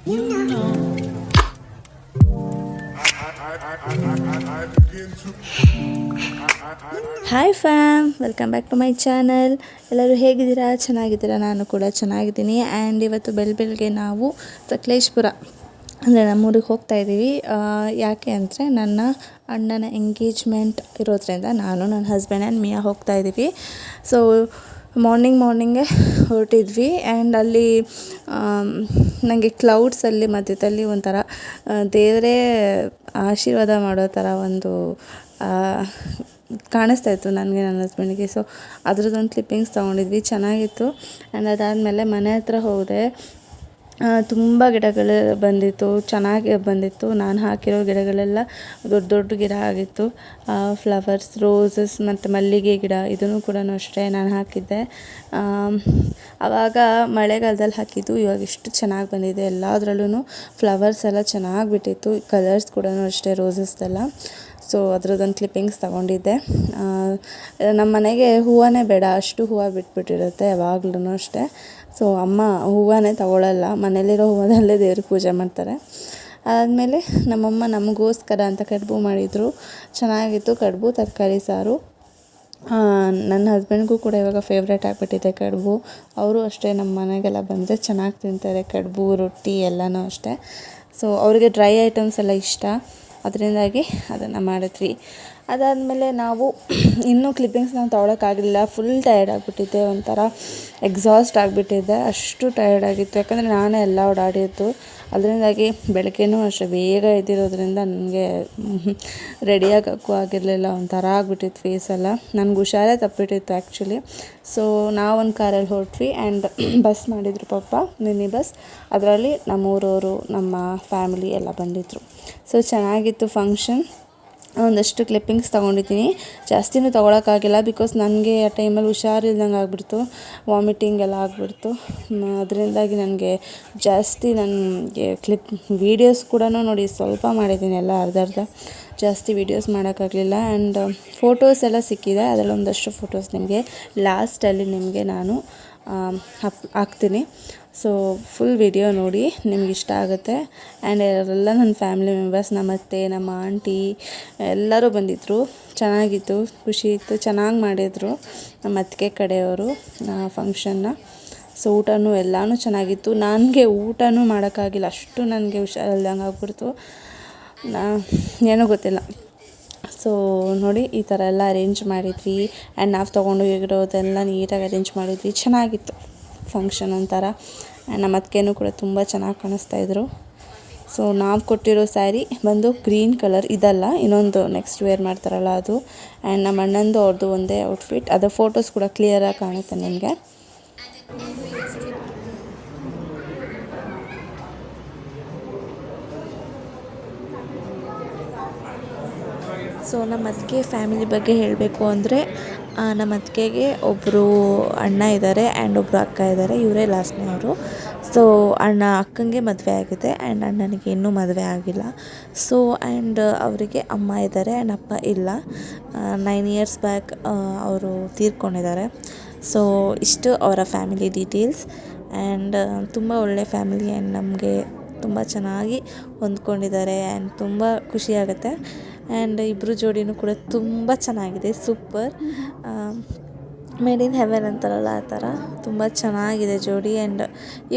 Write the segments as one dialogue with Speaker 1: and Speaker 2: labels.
Speaker 1: Hi fam welcome back to my channel ಎಲ್ಲರೂ ಹೇಗಿದ್ದೀರಾ? ಚೆನ್ನಾಗಿದ್ದೀರಾ? ನಾನು ಕೂಡ ಚೆನ್ನಾಗಿದ್ದೀನಿ. ಆ್ಯಂಡ್ ಇವತ್ತು ಬೆಳ ಬೆಳಗ್ಗೆ ನಾವು ಸಕಲೇಶ್ಪುರ, ಅಂದರೆ ನಮ್ಮೂರಿಗೆ ಹೋಗ್ತಾ ಇದ್ದೀವಿ. ಯಾಕೆ ಅಂದರೆ ನನ್ನ ಅಣ್ಣನ ಎಂಗೇಜ್ಮೆಂಟ್ ಇರೋದ್ರಿಂದ ನಾನು ನನ್ನ ಹಸ್ಬೆಂಡ್ ಆ್ಯಂಡ್ ಮಿಯಾ ಹೋಗ್ತಾ ಇದ್ದೀವಿ. ಸೊ ಮಾರ್ನಿಂಗ್ ಮಾರ್ನಿಂಗೇ ಹೊರಟಿದ್ವಿ. ಆ್ಯಂಡ್ ಅಲ್ಲಿ ನನಗೆ ಕ್ಲೌಡ್ಸಲ್ಲಿ ಮಧ್ಯದಲ್ಲಿ ಒಂಥರ ದೇವರೇ ಆಶೀರ್ವಾದ ಮಾಡೋ ಥರ ಒಂದು ಕಾಣಿಸ್ತಾ ಇತ್ತು ನನಗೆ ನನ್ನ ಹಸ್ಬೆಂಡ್ಗೆ ಸೊ ಅದ್ರದ್ದೊಂದು ಕ್ಲಿಪ್ಪಿಂಗ್ಸ್ ತೊಗೊಂಡಿದ್ವಿ, ಚೆನ್ನಾಗಿತ್ತು. ಆ್ಯಂಡ್ ಅದಾದಮೇಲೆ ಮನೆ ಹತ್ರ ಹೋದೆ. ತುಂಬ ಗಿಡಗಳು ಬಂದಿತ್ತು, ಚೆನ್ನಾಗಿ ಬಂದಿತ್ತು. ನಾನು ಹಾಕಿರೋ ಗಿಡಗಳೆಲ್ಲ ದೊಡ್ಡ ದೊಡ್ಡ ಗಿಡ ಆಗಿತ್ತು. ಫ್ಲವರ್ಸ್ ರೋಸಸ್ ಮತ್ತು ಮಲ್ಲಿಗೆ ಗಿಡ ಇದನ್ನು ಕೂಡ ಅಷ್ಟೇ ನಾನು ಹಾಕಿದ್ದೆ. ಆವಾಗ ಮಳೆಗಾಲದಲ್ಲಿ ಹಾಕಿದ್ದು ಇವಾಗ ಎಷ್ಟು ಚೆನ್ನಾಗಿ ಬಂದಿದೆ. ಎಲ್ಲದರಲ್ಲೂ ಫ್ಲವರ್ಸ್ ಎಲ್ಲ ಚೆನ್ನಾಗಿ ಬಿಟ್ಟಿತ್ತು. ಕಲರ್ಸ್ ಕೂಡ ಅಷ್ಟೇ ರೋಸಸ್ದೆಲ್ಲ ಸೊ ಅದ್ರದ್ದೊಂದು ಕ್ಲಿಪ್ಪಿಂಗ್ಸ್ ತೊಗೊಂಡಿದ್ದೆ. ನಮ್ಮ ಮನೆಗೆ ಹೂವನೇ ಬೇಡ, ಅಷ್ಟು ಹೂವು ಬಿಟ್ಬಿಟ್ಟಿರುತ್ತೆ ಯಾವಾಗ್ಲೂ ಅಷ್ಟೇ. ಸೊ ಅಮ್ಮ ಹೂವನೇ ತಗೊಳ್ಳಲ್ಲ ಮನೇಲಿರೋ ಹೂವದಲ್ಲೇ ದೇವ್ರಿಗೆ ಪೂಜೆ ಮಾಡ್ತಾರೆ. ಅದಾದಮೇಲೆ ನಮ್ಮಮ್ಮ ನಮಗೋಸ್ಕರ ಅಂತ ಕಡುಬು ಮಾಡಿದರು. ಚೆನ್ನಾಗಿತ್ತು ಕಡುಬು, ತರಕಾರಿ ಸಾರು. ನನ್ನ ಹಸ್ಬೆಂಡ್ಗೂ ಕೂಡ ಇವಾಗ ಫೇವ್ರೇಟ್ ಆಗಿಬಿಟ್ಟಿದೆ ಕಡುಬು. ಅವರು ಅಷ್ಟೇ ನಮ್ಮ ಮನೆಗೆಲ್ಲ ಬಂದರೆ ಚೆನ್ನಾಗಿ ತಿಂತಾರೆ ಕಡುಬು, ರೊಟ್ಟಿ ಎಲ್ಲನೂ ಅಷ್ಟೇ. ಸೊ ಅವರಿಗೆ ಡ್ರೈ ಐಟಮ್ಸ್ ಎಲ್ಲ ಇಷ್ಟ. ಅದರಿಂದಾಗಿ ಅದನ್ನು ಮಾಡಿದ್ವಿ. ಅದಾದಮೇಲೆ ನಾವು ಇನ್ನೂ ಕ್ಲಿಪ್ಪಿಂಗ್ಸ್ ನಾವು ತೊಗೊಳಕ್ಕಾಗಲಿಲ್ಲ. Full tired ಆಗಿಬಿಟ್ಟಿದ್ದೆ. ಒಂಥರ ಎಕ್ಸಾಸ್ಟ್ ಆಗಿಬಿಟ್ಟಿದ್ದೆ ಅಷ್ಟು ಟಯರ್ಡ್ ಆಗಿತ್ತು. ಯಾಕಂದರೆ ನಾನೇ ಎಲ್ಲ ಓಡಾಡಿತ್ತು ಅದರಿಂದಾಗಿ ಬೆಳಗ್ಗೆನೂ ಅಷ್ಟೇ ಬೇಗ ಎದ್ದಿರೋದ್ರಿಂದ ನನಗೆ ರೆಡಿಯಾಗೋಕ್ಕೂ ಆಗಿರಲಿಲ್ಲ. ಒಂಥರ ಆಗಿಬಿಟ್ಟಿತ್ತು ಫೇಸ್ ಎಲ್ಲ. ನನಗೆ ಹುಷಾರೇ ತಪ್ಪಿಟ್ಟಿತ್ತು ಆ್ಯಕ್ಚುಲಿ ಸೊ ನಾವೊಂದು ಕಾರಲ್ಲಿ ಹೊರಟ್ವಿ ಆ್ಯಂಡ್ ಬಸ್ ಮಾಡಿದರು ಪಾಪ, ಮಿನಿ ಬಸ್ ಅದರಲ್ಲಿ ನಮ್ಮೂರವರು, ನಮ್ಮ ಫ್ಯಾಮಿಲಿ ಎಲ್ಲ ಬಂದಿದ್ದರು ಸೊ ಚೆನ್ನಾಗಿತ್ತು ಫಂಕ್ಷನ್ ಒಂದಷ್ಟು ಕ್ಲಿಪ್ಪಿಂಗ್ಸ್ ತೊಗೊಂಡಿದ್ದೀನಿ. ಜಾಸ್ತಿನೂ ತೊಗೊಳಕ್ಕಾಗಿಲ್ಲ ಬಿಕಾಸ್ ನನಗೆ ಆ ಟೈಮಲ್ಲಿ ಹುಷಾರಿಲ್ದಂಗೆ ಆಗಿಬಿಡ್ತು. ವಾಮಿಟಿಂಗ್ ಎಲ್ಲ ಆಗಿಬಿಡ್ತು. ಅದರಿಂದಾಗಿ ನನಗೆ ಜಾಸ್ತಿ ನನಗೆ ಕ್ಲಿಪ್ ವೀಡಿಯೋಸ್ ಕೂಡ ನೋಡಿ ಸ್ವಲ್ಪ ಮಾಡಿದ್ದೀನಿ ಎಲ್ಲ ಅರ್ಧ ಅರ್ಧ. ಜಾಸ್ತಿ ವೀಡಿಯೋಸ್ ಮಾಡೋಕ್ಕಾಗಲಿಲ್ಲ ಆ್ಯಂಡ್ ಫೋಟೋಸ್ ಎಲ್ಲ ಸಿಕ್ಕಿದೆ. ಅದರಲ್ಲಿ ಒಂದಷ್ಟು ಫೋಟೋಸ್ ನಿಮಗೆ ಲಾಸ್ಟಲ್ಲಿ ನಿಮಗೆ ನಾನು ಹಾಕ್, ಹಾಕ್ತೀನಿ. ಸೊ ಫುಲ್ ವಿಡಿಯೋ ನೋಡಿ ನಿಮ್ಗೆ ಇಷ್ಟ ಆಗುತ್ತೆ. ಆ್ಯಂಡ್ ಎಲ್ಲ ನನ್ನ ಫ್ಯಾಮಿಲಿ ಮೆಂಬರ್ಸ್ ನಮ್ಮ ಅತ್ತೆ, ನಮ್ಮ ಆಂಟಿ ಎಲ್ಲರೂ ಬಂದಿದ್ದರು ಚೆನ್ನಾಗಿತ್ತು, ಖುಷಿ ಇತ್ತು, ಚೆನ್ನಾಗಿ ಮಾಡಿದರು ನಮ್ಮ ಅತ್ತಿಗೆ ಕಡೆಯವರು ಫಂಕ್ಷನ್ನ ಸೊ ಊಟನೂ ಎಲ್ಲನೂ ಚೆನ್ನಾಗಿತ್ತು. ನನಗೆ ಊಟನೂ ಮಾಡೋಕ್ಕಾಗಿಲ್ಲ. ಅಷ್ಟು ನನಗೆ ಹುಷಾರಿಲ್ದಂಗೆ ಆಗ್ಬಿಡ್ತು. ನಾ, ಏನೂ ಗೊತ್ತಿಲ್ಲ. ಸೊ ನೋಡಿ ಈ ಥರ ಎಲ್ಲ ಅರೇಂಜ್ ಮಾಡಿದ್ವಿ. ಆ್ಯಂಡ್ ನಾವು ತೊಗೊಂಡು ಹೋಗಿರೋದೆಲ್ಲ ನೀಟಾಗಿ ಅರೇಂಜ್ ಮಾಡಿದ್ವಿ. ಚೆನ್ನಾಗಿತ್ತು. ಫಂಕ್ಷನ್ ಅಂತಾರ. ನಮ್ಮ ಅದಕ್ಕೇನು ಕೂಡ ತುಂಬ ಚೆನ್ನಾಗಿ ಕಾಣಿಸ್ತಾ ಇದ್ರು. ಸೊ ನಾವು ಕೊಟ್ಟಿರೋ ಸ್ಯಾರಿ ಬಂದು ಗ್ರೀನ್ ಕಲರ್ ಇದಲ್ಲ, ಇನ್ನೊಂದು ನೆಕ್ಸ್ಟ್ ವೇರ್ ಮಾಡ್ತಾರಲ್ಲ ಅದು. ಆ್ಯಂಡ್ ನಮ್ಮ ಅಣ್ಣಂದು ಅವ್ರದ್ದು ಒಂದೇ ಔಟ್ಫಿಟ್ ಅದರ ಫೋಟೋಸ್ ಕೂಡ ಕ್ಲಿಯರಾಗಿ ಕಾಣುತ್ತೆ ನಿಮಗೆ. ಸೊ ನಮ್ಮ ಅತ್ತಿಗೆ ಫ್ಯಾಮಿಲಿ ಬಗ್ಗೆ ಹೇಳಬೇಕು ಅಂದರೆ ನಮ್ಮ ಅತ್ತಿಗೆಗೆ ಒಬ್ಬರು ಅಣ್ಣ ಇದ್ದಾರೆ ಆ್ಯಂಡ್ ಒಬ್ಬರು ಅಕ್ಕ ಇದ್ದಾರೆ ಇವರೇ ಲಾಸ್ಟ್ನವರು ಸೊ ಅಣ್ಣ ಅಕ್ಕಂಗೆ ಮದುವೆ ಆಗಿದೆ ಆ್ಯಂಡ್ ಅಣ್ಣನಿಗೆ ಇನ್ನೂ ಮದುವೆ ಆಗಿಲ್ಲ. ಸೊ ಆ್ಯಂಡ್ ಅವರಿಗೆ ಅಮ್ಮ ಇದ್ದಾರೆ ಆ್ಯಂಡ್ ಅಪ್ಪ ಇಲ್ಲ. ನೈನ್ ಇಯರ್ಸ್ ಬ್ಯಾಕ್ ಅವರು ತೀರ್ಕೊಂಡಿದ್ದಾರೆ. ಸೊ ಇಷ್ಟು ಅವರ ಫ್ಯಾಮಿಲಿ ಡೀಟೇಲ್ಸ್ ಆ್ಯಂಡ್ ತುಂಬ ಒಳ್ಳೆ ಫ್ಯಾಮಿಲಿ ಆ್ಯಂಡ್ ನಮಗೆ ತುಂಬ ಚೆನ್ನಾಗಿ ಹೊಂದ್ಕೊಂಡಿದ್ದಾರೆ ಆ್ಯಂಡ್ ತುಂಬ ಖುಷಿಯಾಗುತ್ತೆ ಆ್ಯಂಡ್ ಇಬ್ಬರು ಜೋಡಿನೂ ಕೂಡ ತುಂಬ ಚೆನ್ನಾಗಿದೆ ಸೂಪರ್ ಮೇಡ್ ಇನ್ ಹೆವೆನ್ ಅಂತಾರಲ್ಲ ಆ ಥರ. ತುಂಬ ಚೆನ್ನಾಗಿದೆ ಜೋಡಿ ಆ್ಯಂಡ್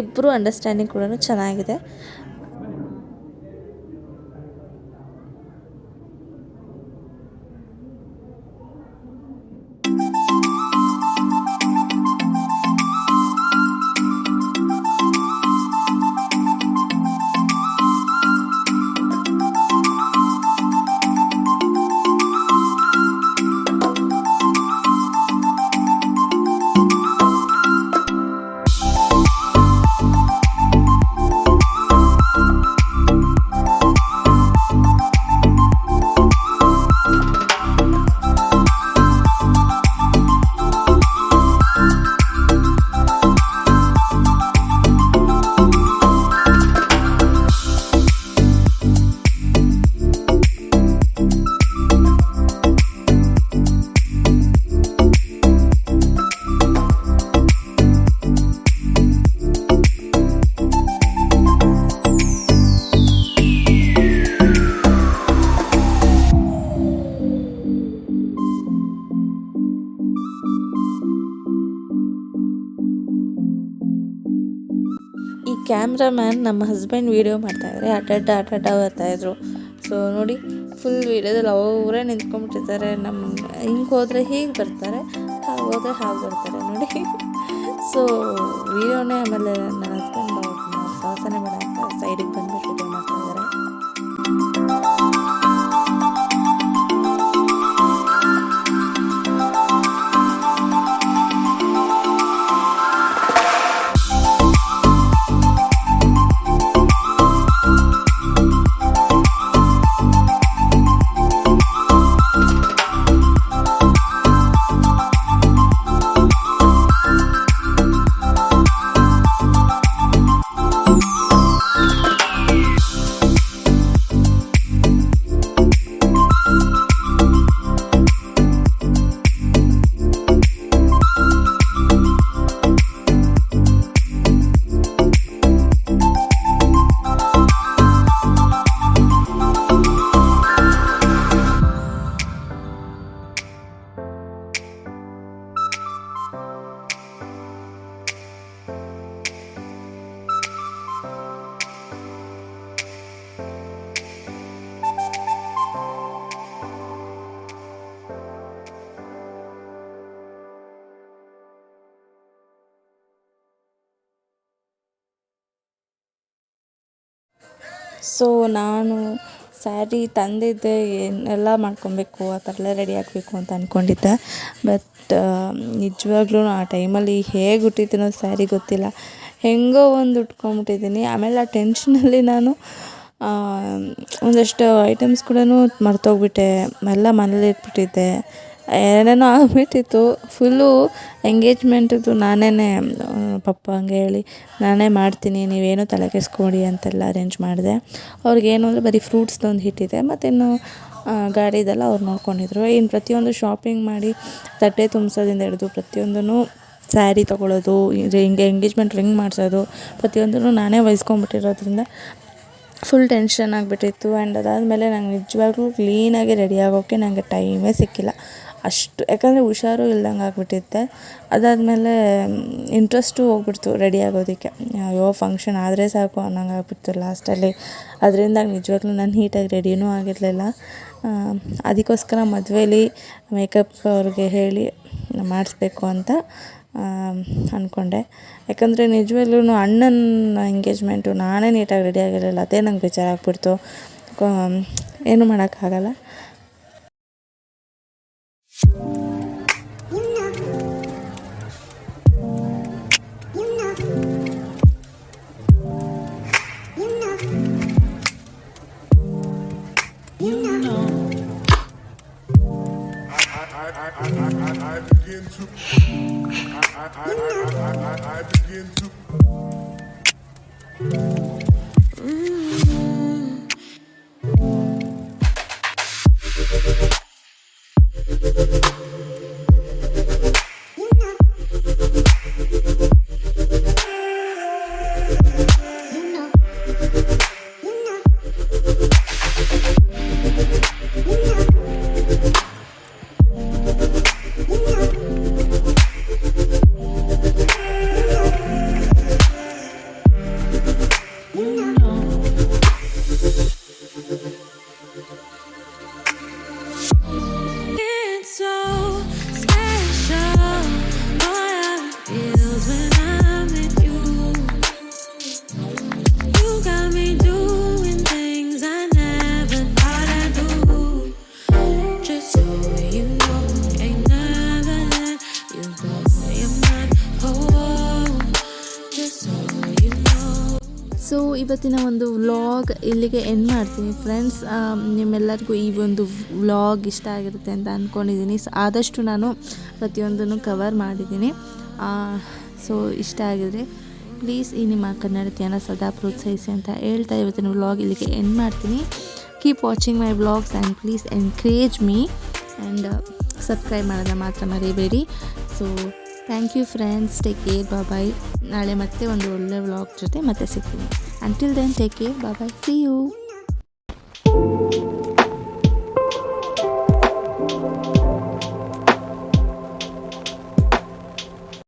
Speaker 1: ಇಬ್ಬರು ಅಂಡರ್ಸ್ಟ್ಯಾಂಡಿಂಗ್ ಕೂಡ ಚೆನ್ನಾಗಿದೆ. ಕ್ಯಾಮ್ರಾಮ್ಯಾನ್ ನಮ್ಮ ಹಸ್ಬೆಂಡ್ ವೀಡಿಯೋ ಮಾಡ್ತಾಯಿದ್ರೆ ಅಡ್ಡಡ್ಡ ಅಡ್ಡಡ್ಡ ಬರ್ತಾಯಿದ್ರು ಸೊ ನೋಡಿ ಫುಲ್ ವೀಡಿಯೋದಲ್ಲಿ ಅವರೇ ನಿಂತ್ಕೊಂಡ್ಬಿಟ್ಟಿದ್ದಾರೆ. ನಮ್ಮ ಹಿಂಗೆ ಹೋದರೆ ಹೀಗೆ ಬರ್ತಾರೆ, ಹಾಗೆ ಹೋದರೆ ಹಾಗೆ ಬರ್ತಾರೆ, ನೋಡಿ. ಸೊ ವೀಡಿಯೋನೇ ಆಮೇಲೆ ನನ್ನ ಹಸ್ಬೆಂಡ್ ಸಾಸನೆ ಮಾಡೋ ಅಂತ ಸೈಡಿಗೆ ಬಂದ್ಬಿಟ್ಟು ಸೊ ನಾನು ಸ್ಯಾರಿ ತಂದಿದ್ದೆ ಏನೆಲ್ಲ ಮಾಡ್ಕೊಬೇಕು, ಆ ಥರ ರೆಡಿ ಆಗಬೇಕು ಅಂತ ಅಂದ್ಕೊಂಡಿದ್ದೆ ಬಟ್ ನಿಜವಾಗ್ಲೂ ಆ ಟೈಮಲ್ಲಿ ಹೇಗೆ ಉಟ್ಟಿದ್ದೀನೋ ಸ್ಯಾರಿ ಗೊತ್ತಿಲ್ಲ. ಹೆಂಗೋ ಒಂದು ಉಟ್ಕೊಂಬಿಟ್ಟಿದ್ದೀನಿ ಆಮೇಲೆ ಆ ಟೆನ್ಷನಲ್ಲಿ ನಾನು ಒಂದಷ್ಟು ಐಟಮ್ಸ್ ಕೂಡ ಮರ್ತೋಗ್ಬಿಟ್ಟೆ. ಎಲ್ಲ ಮನೇಲಿ ಇಟ್ಬಿಟ್ಟಿದ್ದೆ. ಏನೇನೋ ಆಗಿಬಿಟ್ಟಿತ್ತು. ಫುಲ್ಲು ಎಂಗೇಜ್ಮೆಂಟದ್ದು ನಾನೇ ಪಪ್ಪ ಹಂಗೆ ಹೇಳಿ, ನಾನೇ ಮಾಡ್ತೀನಿ, ನೀವೇನು ತಲೆ ಕೆಸ್ಕೊಡಿ ಅಂತೆಲ್ಲ ಅರೇಂಜ್ ಮಾಡಿದೆ. ಅವ್ರಿಗೇನು ಅಂದರೆ ಬರೀ ಫ್ರೂಟ್ಸ್ದೊಂದು ಹಿಟ್ಟಿದೆ. ಮತ್ತಿನ್ನು ಗಾಡಿ ಇದೆಲ್ಲ ಅವ್ರು ನೋಡ್ಕೊಂಡಿದ್ರು. ಇನ್ನು ಪ್ರತಿಯೊಂದು ಶಾಪಿಂಗ್ ಮಾಡಿ ತಟ್ಟೆ ತುಂಬಿಸೋದಿಂದ ಹಿಡಿದು ಪ್ರತಿಯೊಂದೂ ಸ್ಯಾರಿ ತೊಗೊಳೋದು ಹಿಂಗೆ ಎಂಗೇಜ್ಮೆಂಟ್ ರಿಂಗ್ ಮಾಡಿಸೋದು ಪ್ರತಿಯೊಂದೂ ನಾನೇ ವಹಿಸ್ಕೊಂಬಿಟ್ಟಿರೋದ್ರಿಂದ ಫುಲ್ ಟೆನ್ಷನ್ ಆಗಿಬಿಟ್ಟಿತ್ತು. ಆ್ಯಂಡ್ ಅದಾದಮೇಲೆ ನಂಗೆ ನಿಜವಾಗ್ಲೂ ಕ್ಲೀನಾಗಿ ರೆಡಿ ಆಗೋಕ್ಕೆ ನನಗೆ ಟೈಮೇ ಸಿಕ್ಕಿಲ್ಲ. ಅಷ್ಟು, ಯಾಕಂದರೆ ಹುಷಾರು ಇಲ್ದಂಗೆ ಆಗಿಬಿಟ್ಟಿತ್ತೆ. ಅದಾದಮೇಲೆ ಇಂಟ್ರೆಸ್ಟು ಹೋಗ್ಬಿಡ್ತು ರೆಡಿ ಆಗೋದಕ್ಕೆ. ಅಯ್ಯೋ ಫಂಕ್ಷನ್ ಆದರೆ ಸಾಕು ಅನ್ನೋಂಗೆ ಆಗ್ಬಿಡ್ತು ಲಾಸ್ಟಲ್ಲಿ ಅದರಿಂದ ನಿಜವಾಗ್ಲೂ ನಾನು ನೀಟಾಗಿ ರೆಡಿನೂ ಆಗಿರಲಿಲ್ಲ. ಅದಕ್ಕೋಸ್ಕರ ಮದುವೆಲಿ ಮೇಕಪ್ ಅವ್ರಿಗೆ ಹೇಳಿ ಮಾಡಿಸ್ಬೇಕು ಅಂತ ಅಂದ್ಕೊಂಡೆ ಯಾಕಂದರೆ ನಿಜವಾಗ್ಲೂ ಅಣ್ಣನ ಎಂಗೇಜ್ಮೆಂಟು ನಾನೇ ನೀಟಾಗಿ ರೆಡಿ ಆಗಿರಲಿಲ್ಲ. ಅದೇ ನಂಗೆ ಬೇಜಾರಾಗ್ಬಿಡ್ತು. ಏನು ಮಾಡೋಕ್ಕಾಗಲ್ಲ.
Speaker 2: I, I, I, begin to.
Speaker 3: I, begin to.
Speaker 1: Mmm. ಇವತ್ತಿನ ಒಂದು ವ್ಲಾಗ್ ಇಲ್ಲಿಗೆ ಎಂಡ್ ಮಾಡ್ತೀನಿ. ಫ್ರೆಂಡ್ಸ್ ನಿಮ್ಮೆಲ್ಲರಿಗೂ ಈ ಒಂದು ವ್ಲಾಗ್ ಇಷ್ಟ ಆಗಿರುತ್ತೆ ಅಂತ ಅಂದ್ಕೊಂಡಿದ್ದೀನಿ ಆದಷ್ಟು ನಾನು ಪ್ರತಿಯೊಂದನ್ನು ಕವರ್ ಮಾಡಿದ್ದೀನಿ. ಸೊ ಇಷ್ಟ ಆಗಿದ್ರೆ ಪ್ಲೀಸ್ ಈ ನಿಮ್ಮ ಕನ್ನಡತಿಯನ್ನು ಸದಾ ಪ್ರೋತ್ಸಾಹಿಸಿ ಅಂತ ಹೇಳ್ತಾ ಇವತ್ತಿನ ವ್ಲಾಗ್ ಇಲ್ಲಿಗೆ ಎಂಡ್ ಮಾಡ್ತೀನಿ. Keep watching my vlogs and please encourage me and subscribe ಮಾಡೋದನ್ನ ಮಾತ್ರ ಮರಿಬೇಡಿ. So thank you friends take care bye ನಾಳೆ ಮತ್ತೆ ಒಂದು ಒಳ್ಳೆ ವ್ಲಾಗ್ ಜೊತೆ ಮತ್ತೆ ಸಿಗ್ತೀನಿ. Until then take care bye see you